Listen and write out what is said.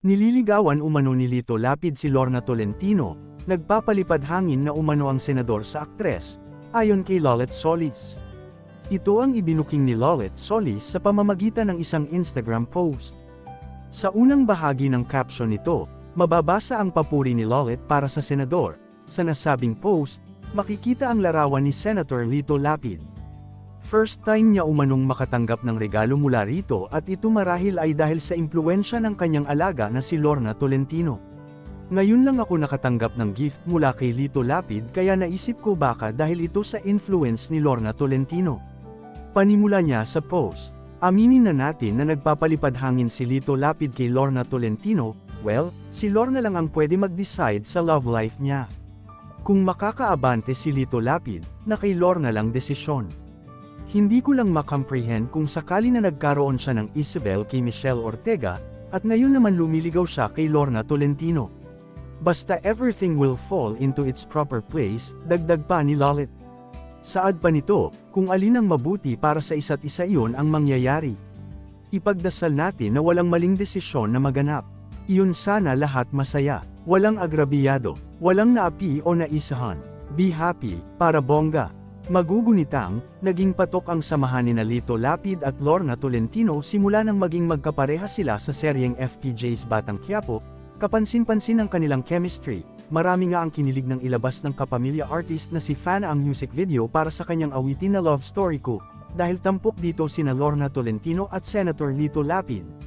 Nililigawan umano ni Lito Lapid si Lorna Tolentino, nagpapalipad hangin na umano ang senador sa aktres, ayon kay Lolet Solis. Ito ang ibinuking ni Lolet Solis sa pamamagitan ng isang Instagram post. Sa unang bahagi ng caption nito, mababasa ang papuri ni Lolet para sa senador. Sa nasabing post, makikita ang larawan ni Senator Lito Lapid. First time niya umanong makatanggap ng regalo mula rito at ito marahil ay dahil sa impluensya ng kanyang alaga na si Lorna Tolentino. Ngayon lang ako nakatanggap ng gift mula kay Lito Lapid kaya naisip ko baka dahil ito sa influence ni Lorna Tolentino. Panimula niya sa post. Aminin na natin na nagpapalipad hangin si Lito Lapid kay Lorna Tolentino, well, si Lorna lang ang pwede mag-decide sa love life niya. Kung makakaabante si Lito Lapid, na kay Lorna lang desisyon. Hindi ko lang makomprehend kung sakali na nagkaroon siya ng Isabel kay Michelle Ortega, at ngayon naman lumiligaw siya kay Lorna Tolentino. Basta everything will fall into its proper place, dagdag pa ni Lolit. Saad pa nito, kung alin ang mabuti para sa isa't isa iyon ang mangyayari. Ipagdasal natin na walang maling desisyon na maganap. Iyon sana lahat masaya, walang agrabiyado, walang naapi o naisahan. Be happy, para bongga. Magugunitang, naging patok ang samahan ni Lito Lapid at Lorna Tolentino simula nang maging magkapareha sila sa seryeng FPJ's Batang Quiapo, kapansin-pansin ang kanilang chemistry. Marami nga ang kinilig ng ilabas ng kapamilya artist na si Fana ang music video para sa kanyang awitin na love story ko, dahil tampok dito sina Lorna Tolentino at Senator Lito Lapid.